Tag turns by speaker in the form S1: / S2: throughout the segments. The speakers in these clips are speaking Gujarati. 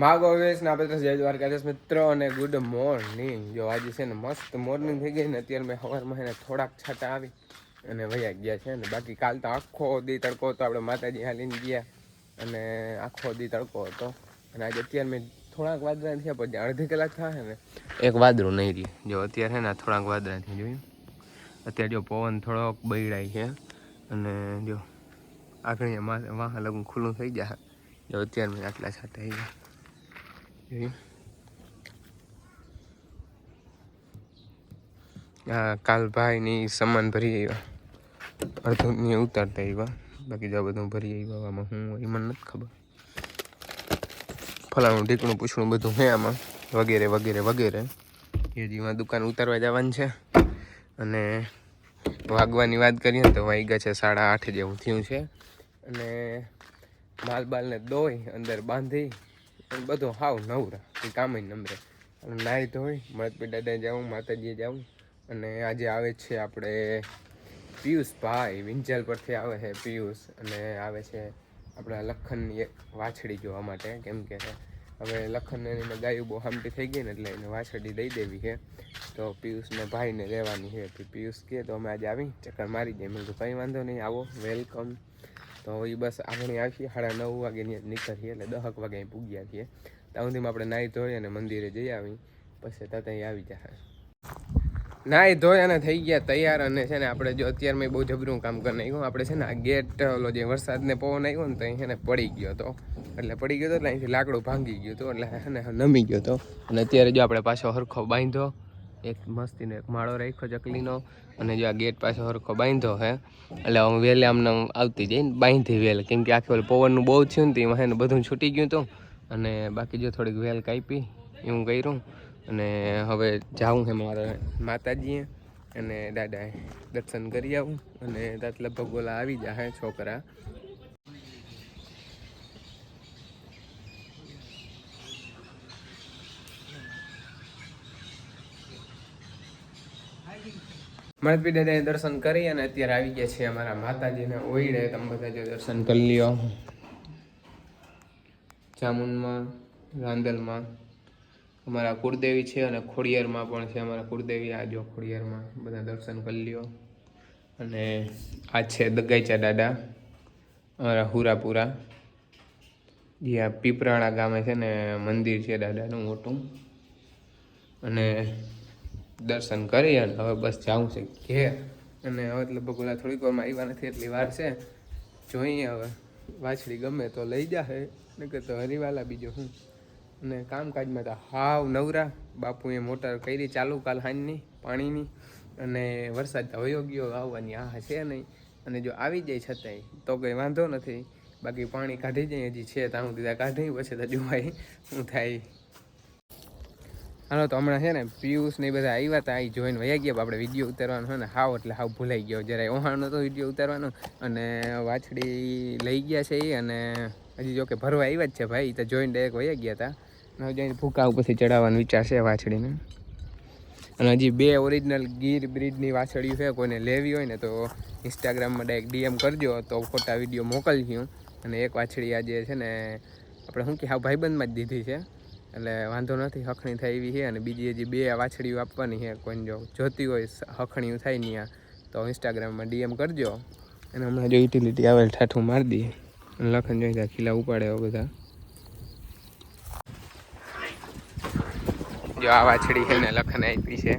S1: માગો વેશ ના આપણે જય દ્વારકાધીશ મિત્રો અને ગુડ મોર્નિંગ જો આજે છે ને મસ્ત મોર્નિંગ થઈ ગઈ ને અત્યારે મેં સવારમાં એને થોડાક છાટા આવી અને વયા ગયા છે ને બાકી કાલ તો આખો દી તડકો હતો, આપણે માતાજી હાલીને ગયા અને આખો દી તડકો હતો. અને આજે અત્યારે મેં થોડાક વાદરા થયા, પછી અડધી કલાક થાય ને એક વાદળું નહીં રહી જો અત્યારે છે ને થોડાક વાદરા થઈ જોયું? અત્યારે જો પવન થોડોક બગડાય છે અને જો આગળ વાહ લગું ખુલ્લું થઈ ગયા. જો અત્યારે મેં આટલા છાટા થઈ ગયા જોયું આ કાલ ભાઈની સામાન ભરી આવ્યા. અડધું ને ઉતારતા આવ્યા બાકી જો બધું ભરી આવ્યા આમાં હું એ મને નથી ખબર. ફલાણું ઢીકણું પૂછણું બધું હે આમાં. વગેરે વગેરે વગેરે. એ જીમાં દુકાન ઉતારવા જવાનું છે. અને વાગવાની વાત કરીએ તો વાગ્યા છે સાડા આઠ જેવું થયું છે. અને માલ બાલને દોઈ અંદર બાંધી અને બધું હાવ નવરા એ કામ નમરે નાહી ધોઈ મળતપી દાદા જાઉં, માતાજીએ જાઉં. અને આજે આવે છે આપણે પિયુષભાઈ વિંજલ પરથી આવે છે પિયુષ. અને આવે છે આપણા લખનની એક વાછડી જોવા માટે, કેમ કે હવે લખન એને ગાયું બહુ હામટી થઈ ગઈ ને એટલે એને વાછડી દઈ દેવી છે. તો પિયુષને ભાઈને રહેવાની છે. પિયુષ કહે તો અમે આજે આવી, ચક્કર મારી દઈએ મેં કીધું, કંઈ વાંધો નહીં, આવો. વેલકમ તો એ બસ આપણે આવીએ સાડા નવ વાગે નીકળીએ એટલે દહક વાગે પૂગ્યા છીએ. ત્યાં સુધીમાં આપણે નાહી ધોઈ અને મંદિરે જઈ આવી. પછી ત્યાં ત્યાં આવી જાય નાહી ધોઈ અને થઈ ગયા તૈયાર અને છે ને આપણે જો અત્યારે મેં બહુ જબરું કામ કરી નાખ્યું. આપણે છે ને આ ગેટ, ઓલો જે વરસાદને પવન આવ્યો ને તો અહીં છે ને પડી ગયો હતો એટલે પડી ગયો હતો એટલે અહીંથી લાકડું ભાંગી ગયું હતું એટલે નમી ગયો હતો અને અત્યારે જો આપણે પાછો હરખો બાંધ્યો. એક મસ્તીનો, એક માળો રાખ્યો ચકલીનો અને જો આ ગેટ પાછો સરખો બાંધ્યો હે એટલે હું વેલે આમને આમ આવતી જઈને બાંધી વેલ. કેમ કે આખી ઓલી પવનનું બહુ થયું ને એમાં બધું છૂટી ગયું હતું. અને બાકી જો થોડીક વેલ કાપી, એવું કર્યું. અને હવે જાઉં હે મારે માતાજીએ. અને દાદાએ દર્શન કરી આવું. અને લગભગ ઓલા આવી જાય છોકરા. મળપી દાદાએ દર્શન કરી અને અત્યારે આવી ગયા છે અમારા માતાજીને ઓઈડે તમે બધા જો દર્શન કરી લ્યો. જામુનમાં રાંદલમાં અમારા કુળદેવી છે અને ખોડિયારમાં પણ છે અમારા કુળદેવી. આ જો ખોડિયારમાં બધા દર્શન કરી લ્યો. અને આ છે દગાઈચા દાદા, અમારા હુરાપુરા. જે આ પીપરાણા ગામે છે ને મંદિર છે દાદાનું મોટું. અને દર્શન કરી અને હવે બસ જાઉં છે ઘેર. અને હવે લગભગ ઓલા થોડીક વારમાં આવ્યા નથી, એટલી વાર છે. જોઈએ હવે. વાછડી ગમે તો લઈ જાહે, નકર તો હરિવાલા બીજો હું અને કામકાજમાં તો હાવ નવરા. બાપુએ મોટર કરી ચાલુ કાલ હાંજની પાણીની. અને વરસાદ તો વયો ગયો, આવવાની આ છે નહીં. અને જો આવી જાય છતાંય, તો કંઈ વાંધો નથી. બાકી પાણી કાઢી જાય, હજી છે ત્યાં હું દીધા કાઢી પછી તો જોવાય શું થાય. હાલો, તો હમણાં છે ને પિયુષ ને બધા આવ્યા હતા અહીં જોઈને વયા ગયા આપણે વીડિયો ઉતારવાનો હોય ને, હાવ એટલે હાવ ભૂલાઈ ગયો. જરાય ઓહાણો તો વીડિયો ઉતારવાનો, અને વાછડી લઈ ગયા છે અને હજી જોકે ભરવા આવ્યા જ છે ભાઈ તો જોઈને ડાયરેક્ટ વયા ગયા હતા હવે જઈને ભૂકા ઉપરથી ચડાવવાનો વિચાર છે વાછડીને. અને હજી બે ઓરિજિનલ ગીર બ્રિડની વાછડીઓ છે, કોઈને લેવી હોય ને તો ઇન્સ્ટાગ્રામમાં ડાયરેક્ટ ડીએમ કરજો, તો ખોટા વીડિયો મોકલશું. અને એક વાછડી આજે છે ને, આપણે શું કે, હાવ ભાઈબંધમાં જ દીધી છે. એટલે વાંધો નથી, હખણી થાય એવી છે અને બીજી હજી બે વાછડીઓ આપવાની છે. કોઈને જો જોતી હોય હખણીઓ થાય નહીં તો ઇન્સ્ટાગ્રામમાં ડીએમ કરજો. અને હમણાં જો યુટિલિટી આવે ઠાઠું મારી દઈએ. અને લખન જોઈ ત્યાં ખીલા ઉપાડે બધા. જો આ વાછડી છે ને લખન આપી છે.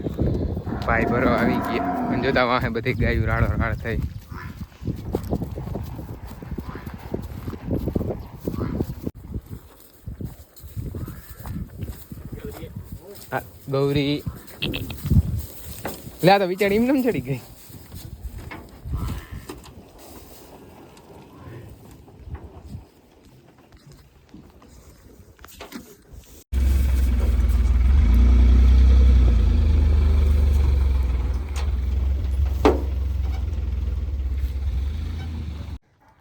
S1: ભાઈ ભરો આવી ગયા. અને જોતા વાહે બધી ગાયું રાડો રાડ થઈ. ગૌરી. લે તો બિચારી એમને ચડી ગઈ?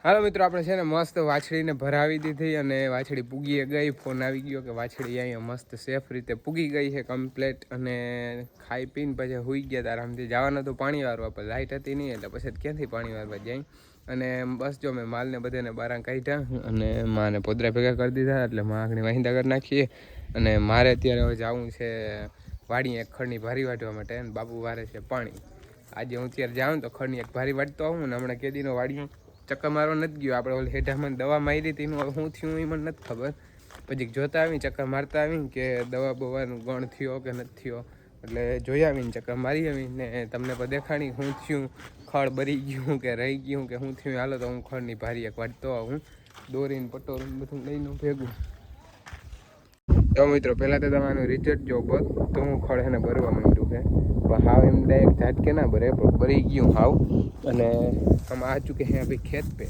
S1: હાલો મિત્રો, આપણે છે ને મસ્ત વાછડીને ભરાવી દીધી અને વાછડી પૂગી ગઈ. ફોન આવી ગયો કે વાછડી અહીંયા મસ્ત સેફ રીતે પૂગી ગઈ છે કમ્પ્લેટ અને ખાઈ પીને પછી હુઈ ગયા આરામથી જવાનું તો પાણી વારવા પર લાઇટ હતી નહીં, એટલે પછી ક્યાંથી પાણી વારવા જાય? અને બસ જો મેં માલને બધાને બારા કાઢ્યા અને માને પોદરા ભેગા કરી દીધા, એટલે માં આગળ વાહિંદા કરી નાખીએ. અને મારે અત્યારે હવે જવું છે વાડી એક ખડની ભારી વાટવા માટે અને બાપુ વારે છે પાણી. આજે હું અત્યારે જાઉં તો ખડની એક ભારી વાટતો આવું ને હમણાં કેદીનો વાડી ચક્કર મારવા નથી ગયો. આપણે ઓલી હેઠામાં દવા મારી હતી, એનું શું થયું એ મને નથી ખબર. પછી જોતા આવી ચક્કર મારતા આવી કે દવા બવાનું ગણ થયો કે નથી થયો. એટલે જોઈ આવીને ચક્કર મારી આવીને તમને પણ દેખાણી શું થયું ખળ બરી ગયું કે રહી ગયું કે શું થયું. હાલો તો હું ખળની ભારી એક વાટતો હું દોરીને પટોરીને બધું લઈને ભેગું. તો મિત્રો, પહેલાં તો તમારું રિઝલ્ટ જો બસ તો હું એને ભરવા માંડ્યું છે. પણ હાવ એમ ડાયરેક્ટ ઝાટકે ના ભરે, પણ ભરી ગયું હાવ. અને આમ આ ચૂકે હે ભાઈ ખેત પે.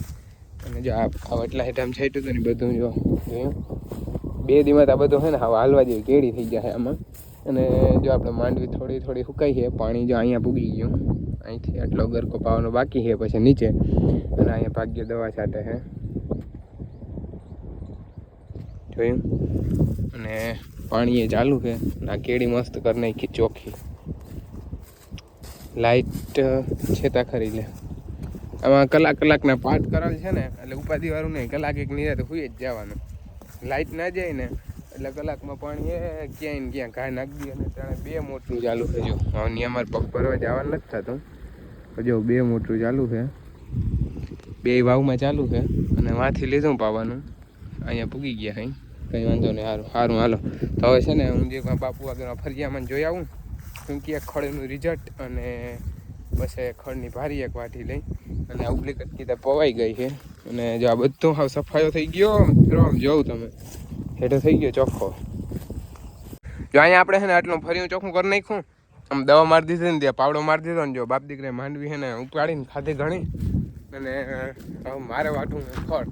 S1: અને જો આ આ એટલા છાંટ્યું હતું ને બધું જો બે તો આ બધું છે ને હાવ હાલવા જેવી કેળી થઈ જાય આમાં. અને જો આપણે માંડવી થોડી થોડી સુકાઈ છે પાણી જો અહીંયા પૂગી ગયું. અહીંથી આટલો ગરકો પાવાનો બાકી છે પછી નીચે. અને અહીંયા ભાગ્ય દવા છાંટે છે જોયું? અને પાણી એ ચાલુ છે આ કેળી મસ્ત કરી નાખી ચોખ્ખી. લાઈટ છેતા ખરી લે. આમાં કલાક કલાકના પાઠ કરેલ છે ને, એટલે ઉપાધિ વાળું નહીં, કલાક એક નિરાતે હુઈ જ જવાનું. લાઈટ ના જાય ને, એટલે કલાકમાં પાણી એ ક્યાંય ને ક્યાં ઘા નાખી અને ત્યાં બે મોટરું ચાલુ છે. જો હવે અમારે પગ ભરવા જવાનું નથી થતું. જો, બે મોટરું ચાલુ છે. બે વાવમાં ચાલુ છે. અને વાંથી લીધું પાવાનું. અહીંયા પૂગી ગયા અહીં કંઈ વાંધો નહીં સારું સારું હાલો. તો હવે છે ને હું જે બાપુ આગળ ફરિયામાં જોઈ આવું ચૂંકી એક ખડનું રિઝલ્ટ અને બસ એ ખડની ભારી એક વાટી લઈ અને ઉપલી તો પવાઈ ગઈ છે. અને જો આ બધું હાવ સફાયો થઈ ગયો, મિત્રો, જોઉં તમે. હેઠો થઈ ગયો ચોખ્ખો. જો અહીંયા આપણે છે ને આટલું ફરી ચોખ્ખું કરી નાખ્યું. આમ દવા મારી દીધી ને, ત્યાં પાવડો મારી દીધો ને, જો બાપ દીકરે માંડવી છે ને ઉપાડીને ખાધી ઘણી. અને મારે વાટું ફળ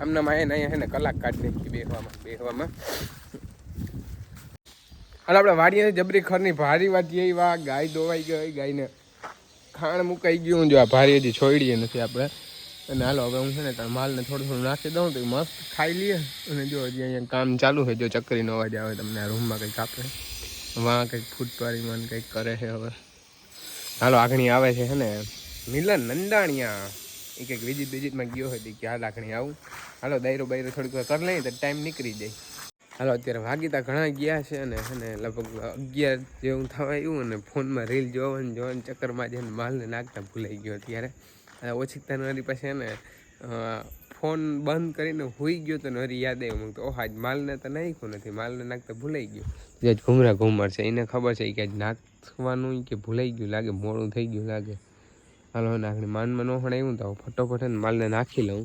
S1: આમના માં અહીંયા કલાક કાઢી નાખી બેહવામાં બેહવામાં. અને આપણે વાડીએ જબરી ખરની ભારી વાટી એ વા, ગાય દોવાઈ ગઈ, ગાયને ખાણ મુકાઈ ગયું જો આ ભારી હજી છોડીએ નથી આપણે. અને હાલો, હવે હું છે ને તાર માલને થોડું થોડું નાખી દઉં, તો મસ્ત ખાઈ લઈએ અને જો હજી અહીંયા કામ ચાલુ છે, જો ચક્કરીનો અવાજ આવે તમને રૂમમાં કંઈક આપે. વાં કંઈક ફૂટવારીમાં ને કંઈક કરે છે હવે. હાલો, આગણી આવે છે ને. મિલન નંદાણિયા. એ કંઈક વિજિત વિજિતમાં ગયો હતી કે આ આગણી આવું. હાલો દાયરો બાયરો થોડીક વાર કરી લઈએ તો ટાઈમ નીકળી જાય. હાલો, અત્યારે વાગીતા ઘણા ગયા છે અને અને લગભગ અગિયાર જેવું થવા આવ્યું અને ફોનમાં રીલ જોવાનું જોવાનું ચક્કરમાં જઈને માલને નાખતા ભૂલાઈ ગયો અત્યારે. અને ઓછીકતા મારી પાસે ને ફોન બંધ કરીને હોઈ ગયો તો નરી યાદ આવ્યું તો ઓહ, આજ માલને તો નાખ્યું નથી, માલને નાખતા ભૂલાઈ ગયું. જે આજ ઘુમરા ઘૂમર છે, એને ખબર છે કે આજ નાખવાનું કે ભૂલાઈ ગયું લાગે, મોડું થઈ ગયું લાગે. હાલો નાખણી માનમાં ન આવ્યું તો ફટોફટ ને માલને નાખી લઉં.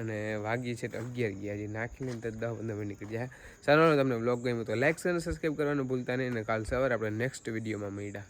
S1: અને વાગી છે તો અગિયાર ગયા, હજી નાખી લઈને તો દસ પંદર મિનિટ નીકળી જાય સારું તમને બ્લોગ ગમ્યું તો લાઇક અને સબસ્ક્રાઈબ કરવાનું ભૂલતા નહીં. અને કાલ સવારે આપણે નેક્સ્ટ વિડીયોમાં મળ્યા.